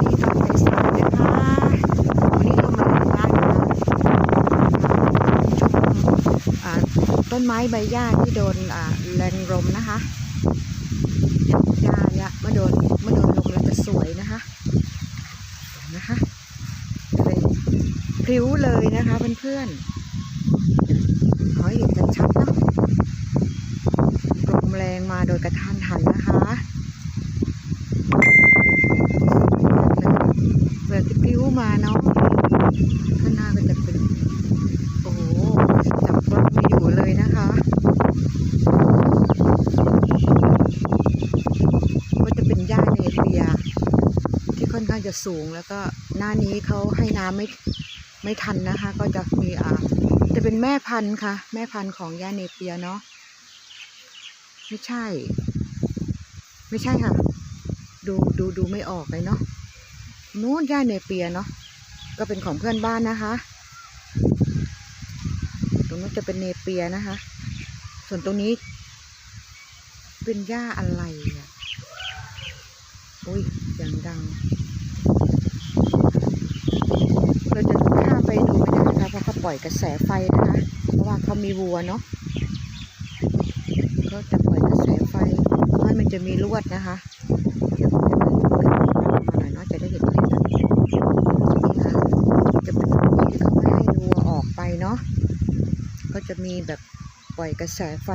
ดีตอนสายๆนะคะวันนี้เรามาทำงานนะชมอ่าต้นไม้ใบหญ้าที่โดนแรงลมนะคะหญ้าเนี่ยเมื่อโดนเมื่อโดนลมแล้วจะสวยนะคะนะคะเลยพริ้วเลยนะคะเพื่อนๆขอให้เห็นกันชัดเนะลมแรงมาโดยกระทันหันนะคะเปิดที่พริ้ว มาเนาะข้างหน้าก็จะเป็นโอ้โหจับรถไม่อยู่เลยนะคะก็จะเป็นหญ้าเนเปียที่ค่อนข้างจะสูงแล้วก็หน้านี้เขาให้น้ำไม่ไม่ทันนะคะ ก็จะมีอ่าจะเป็นแม่พันธุ์ค่ะ แม่พันธุ์ของหญ้าเนเปียเนาะไม่ใช่ ไม่ใช่ค่ะ ดูดูดูไม่ออกเลยเนาะ นู้นหญ้าเนเปียเนาะก็เป็นของเพื่อนบ้านนะคะ ตรงนู้นจะเป็นเนเปียนะคะ ส่วนตรงนี้ เป็นหญ้าอะไรอะอุ้ยอย่างดัง เราจะข้ามไปดูไม่ได้นะคะเพราะเขาปล่อยกระแสไฟนะคะเพราะว่าเขามีวัวเนาะก็จะปล่อยกระแสไฟให้มันจะมีลวดนะคะเดี๋ยวผมจะมาหน่อยเนาะจะได้เห็นคลิปนะนี่ค่ะจะเป็นวัวที่เขาไม่ให้วัวออกไปเนาะ ก็จะมีแบบปล่อยกระแสไฟ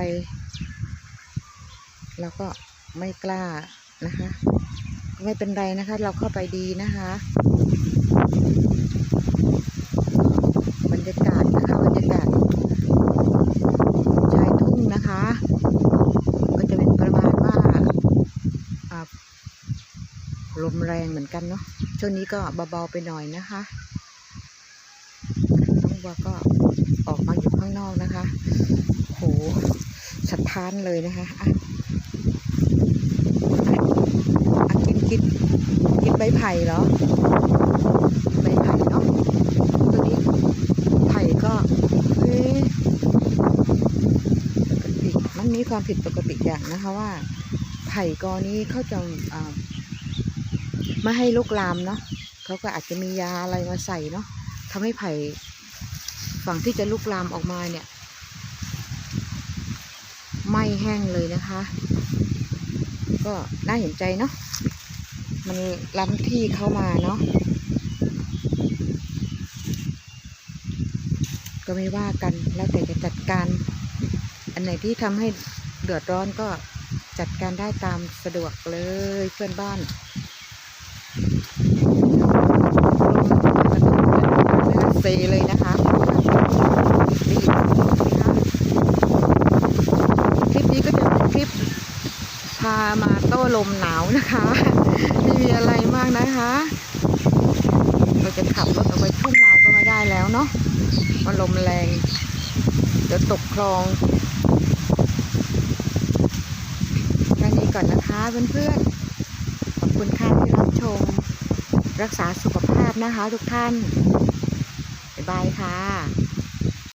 แล้วก็ไม่กล้านะคะ ไม่เป็นไรนะคะ เราเข้าไปดีนะคะบรรยากาศนะคะบรรยากาศชายทุ่งนะคะ ก็จะเป็นประมาณว่าลมแรงเหมือนกันเนาะช่วงนี้ก็เบาๆไปหน่อยนะคะน้องบัวก็ออกมาอยู่างนอกนะคะ โหสะท้านเลยนะคะอะอะกินกินกินใบไผ่เหรอใบไผ่เนาะตัวนี้ไผ่ก็เอ๊ะปกติมันมีความผิดปกติอย่างนะคะว่า ไผ่กอนี้เขาจะไม่ให้ลุกลามเนาะเขาก็อาจจะมียาอะไรมาใส่เนาะทำให้ไผ่ ฝั่งที่จะลุกลามออกมาเนี่ย ไม้แห้งเลยนะคะ ก็น่าเห็นใจเนาะมันล้ำที่เข้ามาเนาะก็ไม่ว่ากันแล้วแต่จะจัดการ อันไหนที่ทำให้เดือดร้อนก็จัดการได้ตามสะดวกเลยเพื่อนบ้านเซเลยนะคะได้ยินไหมคะคลิปนี้ก็จะเป็นคลิป พามาโต้ลมหนาวนะคะไม่มีอะไรมากนะคะ เราจะขับรถออกไปทุ่งนาก็ไม่ได้แล้วเนาะมันลมแรงเดี๋ยวตกคลองแค่นี้ก่อนนะคะเพื่อนๆขอบคุณค่ะที่รับชม รักษาสุขภาพนะคะทุกท่าน บ๊ายบายค่ะ